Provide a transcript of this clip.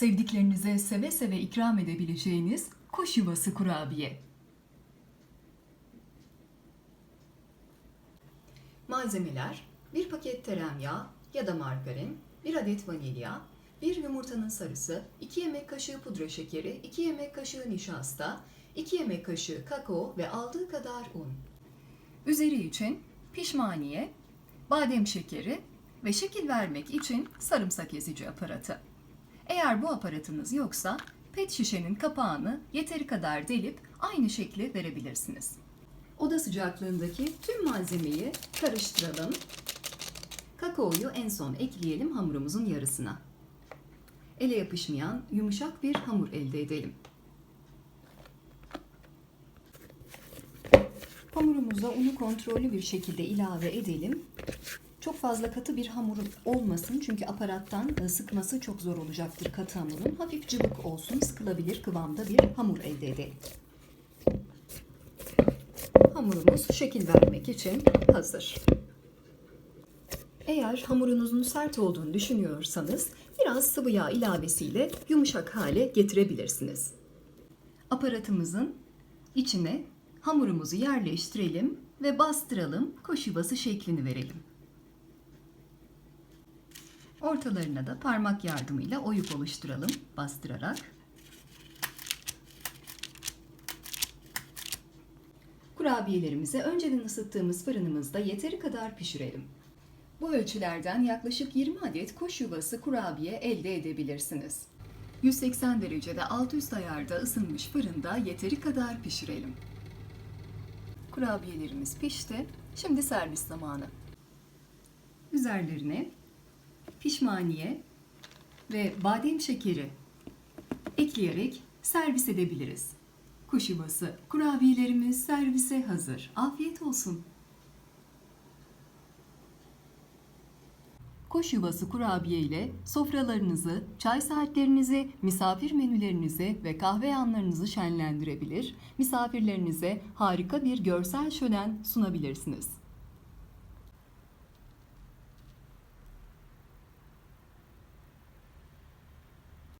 Sevdiklerinize seve seve ikram edebileceğiniz kuş yuvası kurabiye. Malzemeler 1 paket tereyağı ya da margarin, 1 adet vanilya, 1 yumurtanın sarısı, 2 yemek kaşığı pudra şekeri, 2 yemek kaşığı nişasta, 2 yemek kaşığı kakao ve aldığı kadar un. Üzeri için pişmaniye, badem şekeri ve şekil vermek için sarımsak ezici aparatı. Eğer bu aparatınız yoksa pet şişenin kapağını yeteri kadar delip aynı şekli verebilirsiniz. Oda sıcaklığındaki tüm malzemeyi karıştıralım. Kakaoyu en son ekleyelim hamurumuzun yarısına. Ele yapışmayan yumuşak bir hamur elde edelim. Hamurumuza unu kontrollü bir şekilde ilave edelim. Çok fazla katı bir hamur olmasın çünkü aparattan e, sıkması çok zor olacaktır katı hamurun. Hafif cıvık olsun, sıkılabilir kıvamda bir hamur elde edelim. Hamurumuz şekil vermek için hazır. Eğer hamurunuzun sert olduğunu düşünüyorsanız biraz sıvı yağ ilavesiyle yumuşak hale getirebilirsiniz. Aparatımızın içine hamurumuzu yerleştirelim ve bastıralım, kuş yuvası şeklini verelim. Ortalarına da parmak yardımıyla oyuk oluşturalım bastırarak. Kurabiyelerimizi önceden ısıttığımız fırınımızda yeteri kadar pişirelim. Bu ölçülerden yaklaşık 20 adet kuş yuvası kurabiye elde edebilirsiniz. 180 derecede alt üst ayarda ısınmış fırında yeteri kadar pişirelim. Kurabiyelerimiz pişti. Şimdi servis zamanı. Üzerlerine pişmaniye ve badem şekeri ekleyerek servis edebiliriz. Kuş yuvası kurabiyelerimiz servise hazır. Afiyet olsun. Kuş yuvası kurabiye ile sofralarınızı, çay saatlerinizi, misafir menülerinizi ve kahve anlarınızı şenlendirebilir, misafirlerinize harika bir görsel şölen sunabilirsiniz.